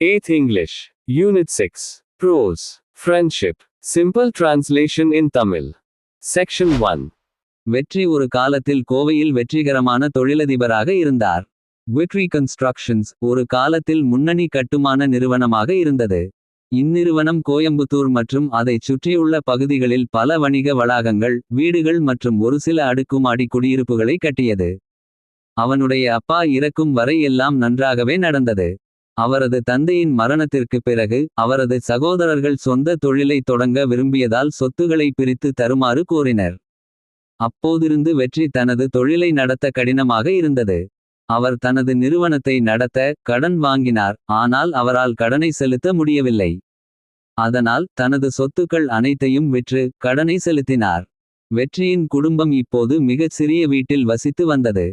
8th English, Unit 6, Prose, Friendship, Simple Translation in Tamil. Section 1. வெற்றி ஒரு காலத்தில் கோவையில் வெற்றிகரமான தொழிலதிபராக இருந்தார் விட்ரி கன்ஸ்ட்ரக்ஷன்ஸ் ஒரு காலத்தில் முன்னணி கட்டுமான நிறுவனமாக இருந்தது இந்நிறுவனம் கோயம்புத்தூர் மற்றும் அதைச் சுற்றியுள்ள பகுதிகளில் பல வணிக வளாகங்கள் வீடுகள் மற்றும் ஒரு சில அடுக்குமாடி குடியிருப்புகளை கட்டியது அவனுடைய அப்பா இறக்கும் வரை எல்லாம் நன்றாகவே நடந்தது அவரது தந்தையின் மரணத்திற்குப் பிறகு அவரது சகோதரர்கள் சொந்த தொழிலை தொடங்க விரும்பியதால் சொத்துக்களை பிரித்து தருமாறு கோரினர். அப்போதிருந்து வெற்றி தனது தொழிலை நடத்த கடினமாக இருந்தது. அவர் தனது நிறுவனத்தை நடத்த கடன் வாங்கினார் ஆனால் அவரால் கடனை செலுத்த முடியவில்லை. அதனால் தனது சொத்துக்கள் அனைத்தையும் விற்று கடனை செலுத்தினார். வெற்றியின் குடும்பம் இப்போது மிகச் சிறிய வீட்டில் வசித்து வந்தது.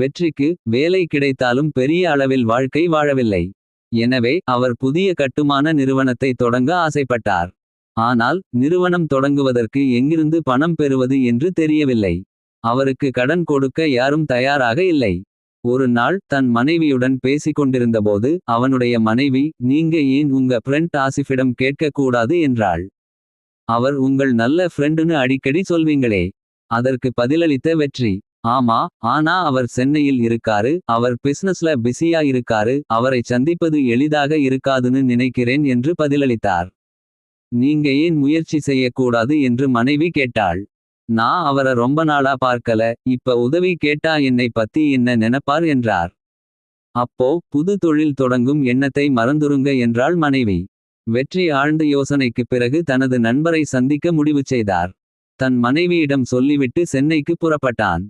வெற்றிக்கு வேலை கிடைத்தாலும் பெரிய அளவில் வாழ்க்கை வாழவில்லை. எனவே அவர் புதிய கட்டுமான நிறுவனத்தை தொடங்க ஆசைப்பட்டார். ஆனால் நிறுவனம் தொடங்குவதற்கு எங்கிருந்து பணம் பெறுவது என்று தெரியவில்லை. அவருக்கு கடன் கொடுக்க யாரும் தயாராக இல்லை. ஒரு நாள் தன் மனைவியுடன் பேசிக் கொண்டிருந்தபோது அவனுடைய மனைவி நீங்க ஏன் உங்க ஃப்ரெண்ட் ஆசிஃபிடம் கேட்கக்கூடாது? என்றாள். அவர் உங்கள் நல்ல ஃப்ரெண்டுன்னு அடிக்கடி சொல்வீங்களே. அதற்கு பதிலளித்த வெற்றி. ஆமா ஆனா அவர் சென்னையில் இருக்காரு அவர் பிசினஸ்ல பிஸியா இருக்காரு அவரை சந்திப்பது எளிதாக இருக்காதுன்னு நினைக்கிறேன் என்று பதிலளித்தார். நீங்க ஏன் முயற்சி செய்யக்கூடாது என்று மனைவி கேட்டாள். நான் அவர ரொம்ப நாளா பார்க்கல இப்ப உதவி கேட்டா என்னை பத்தி என்ன நினைப்பார்? என்றார். அப்போ புது தொழில் தொடங்கும் எண்ணத்தை மறந்துருங்க என்றாள் மனைவி. வெற்றி ஆழ்ந்த யோசனைக்குப் பிறகு தனது நண்பரை சந்திக்க முடிவு செய்தார். தன் மனைவியிடம் சொல்லிவிட்டு சென்னைக்கு புறப்பட்டான்.